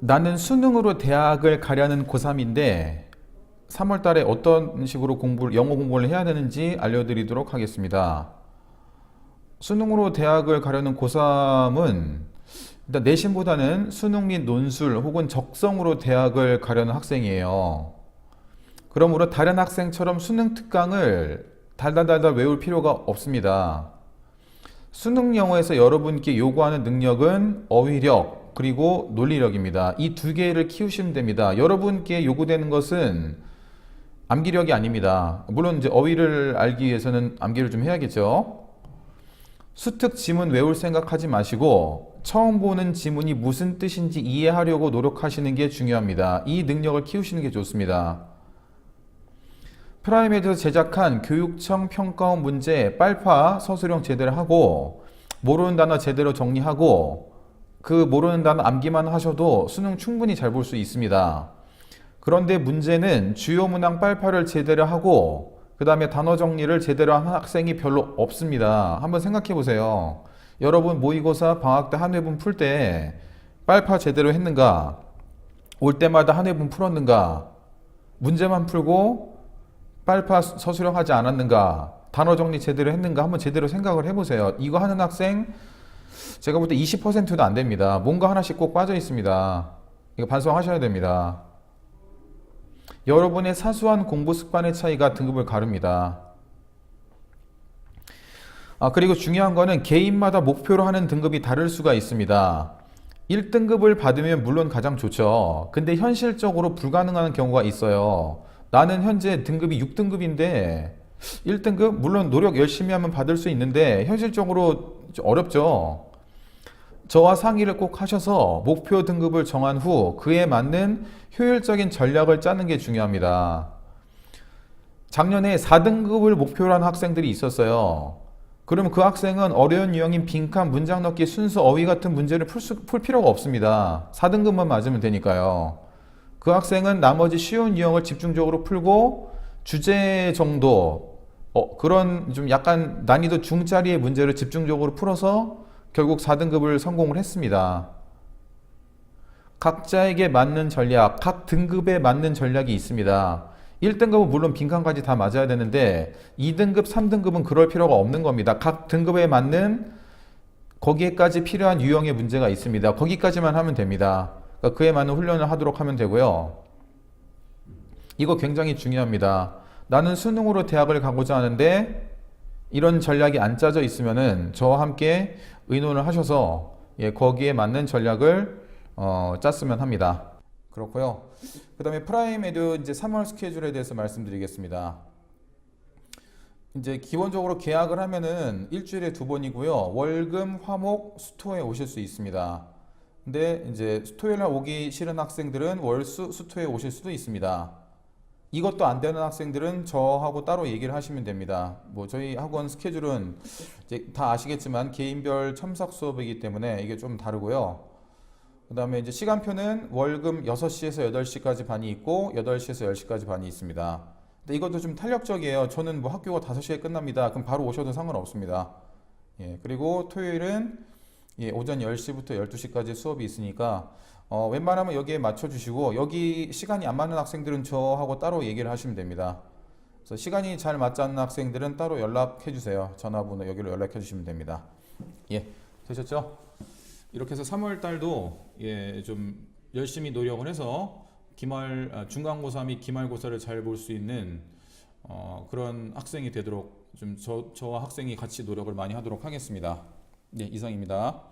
나는 수능으로 대학을 가려는 고3인데 3월 달에 어떤 식으로 공부를, 영어 공부를 해야 되는지 알려드리도록 하겠습니다. 수능으로 대학을 가려는 고3은 일단 내신보다는 수능 및 논술 혹은 적성으로 대학을 가려는 학생이에요. 그러므로 다른 학생처럼 수능 특강을 달달달달 외울 필요가 없습니다. 수능 영어에서 여러분께 요구하는 능력은 어휘력 그리고 논리력입니다. 이 두 개를 키우시면 됩니다. 여러분께 요구되는 것은 암기력이 아닙니다. 물론 이제 어휘를 알기 위해서는 암기를 좀 해야겠죠. 수특 지문 외울 생각하지 마시고 처음 보는 지문이 무슨 뜻인지 이해하려고 노력하시는 게 중요합니다. 이 능력을 키우시는 게 좋습니다. 프라이메드에서 제작한 교육청 평가원 문제 빨파 서술형 제대로 하고 모르는 단어 제대로 정리하고 그 모르는 단어 암기만 하셔도 수능 충분히 잘 볼 수 있습니다. 그런데 문제는 주요 문항 빨파를 제대로 하고 그 다음에 단어 정리를 제대로 한 학생이 별로 없습니다. 한번 생각해 보세요. 여러분 모의고사 방학 때 한 회분 풀 때 빨파 제대로 했는가? 올 때마다 한 회분 풀었는가? 문제만 풀고 빨파 서술형 하지 않았는가? 단어 정리 제대로 했는가? 한번 제대로 생각을 해보세요. 이거 하는 학생 제가 볼 때 20%도 안 됩니다. 뭔가 하나씩 꼭 빠져 있습니다. 이거 반성하셔야 됩니다. 여러분의 사소한 공부 습관의 차이가 등급을 가릅니다. 아, 그리고 중요한 거는 개인마다 목표로 하는 등급이 다를 수가 있습니다. 1등급을 받으면 물론 가장 좋죠. 근데 현실적으로 불가능한 경우가 있어요. 나는 현재 등급이 6등급인데 1등급 물론 노력 열심히 하면 받을 수 있는데 현실적으로 좀 어렵죠. 저와 상의를 꼭 하셔서 목표 등급을 정한 후 그에 맞는 효율적인 전략을 짜는 게 중요합니다. 작년에 4등급을 목표로 한 학생들이 있었어요. 그러면 그 학생은 어려운 유형인 빈칸, 문장 넣기, 순수, 어휘 같은 문제를 풀, 수, 풀 필요가 없습니다. 4등급만 맞으면 되니까요. 그 학생은 나머지 쉬운 유형을 집중적으로 풀고 주제 정도, 어, 그런 좀 약간 난이도 중짜리의 문제를 집중적으로 풀어서 결국 4등급을 성공을 했습니다. 각자에게 맞는 전략, 각 등급에 맞는 전략이 있습니다. 1등급은 물론 빈칸까지 다 맞아야 되는데 2등급, 3등급은 그럴 필요가 없는 겁니다. 각 등급에 맞는 거기에까지 필요한 유형의 문제가 있습니다. 거기까지만 하면 됩니다. 그러니까 그에 맞는 훈련을 하도록 하면 되고요. 이거 굉장히 중요합니다. 나는 수능으로 대학을 가고자 하는데 이런 전략이 안 짜져 있으면은 저와 함께 의논을 하셔서 예, 거기에 맞는 전략을 어, 짰으면 합니다. 그렇고요. 그다음에 프라임 에듀 이제 3월 스케줄에 대해서 말씀드리겠습니다. 이제 기본적으로 계약을 하면은 일주일에 두 번이고요. 월금, 화목, 수토에 오실 수 있습니다. 근데 이제 토요일 날 오기 싫은 학생들은 월수, 수토에 오실 수도 있습니다. 이것도 안 되는 학생들은 저하고 따로 얘기를 하시면 됩니다. 뭐 저희 학원 스케줄은 다 아시겠지만 개인별 첨삭 수업이기 때문에 이게 좀 다르고요. 그다음에 이제 시간표는 월금 6시에서 8시까지 반이 있고 8시에서 10시까지 반이 있습니다. 근데 이것도 좀 탄력적이에요. 저는 뭐 학교가 5시에 끝납니다. 그럼 바로 오셔도 상관없습니다. 예, 그리고 토요일은 예, 오전 10시부터 12시까지 수업이 있으니까 어, 웬만하면 여기에 맞춰주시고 여기 시간이 안 맞는 학생들은 저하고 따로 얘기를 하시면 됩니다. 그래서 시간이 잘 맞지 않는 학생들은 따로 연락해 주세요. 전화번호 여기로 연락해 주시면 됩니다. 예, 되셨죠? 이렇게 해서 3월 달도 예, 좀 열심히 노력을 해서 기말 아, 중간고사 및 기말고사를 잘 볼 수 있는 어, 그런 학생이 되도록 좀 저, 저와 학생이 같이 노력을 많이 하도록 하겠습니다. 네, 이상입니다.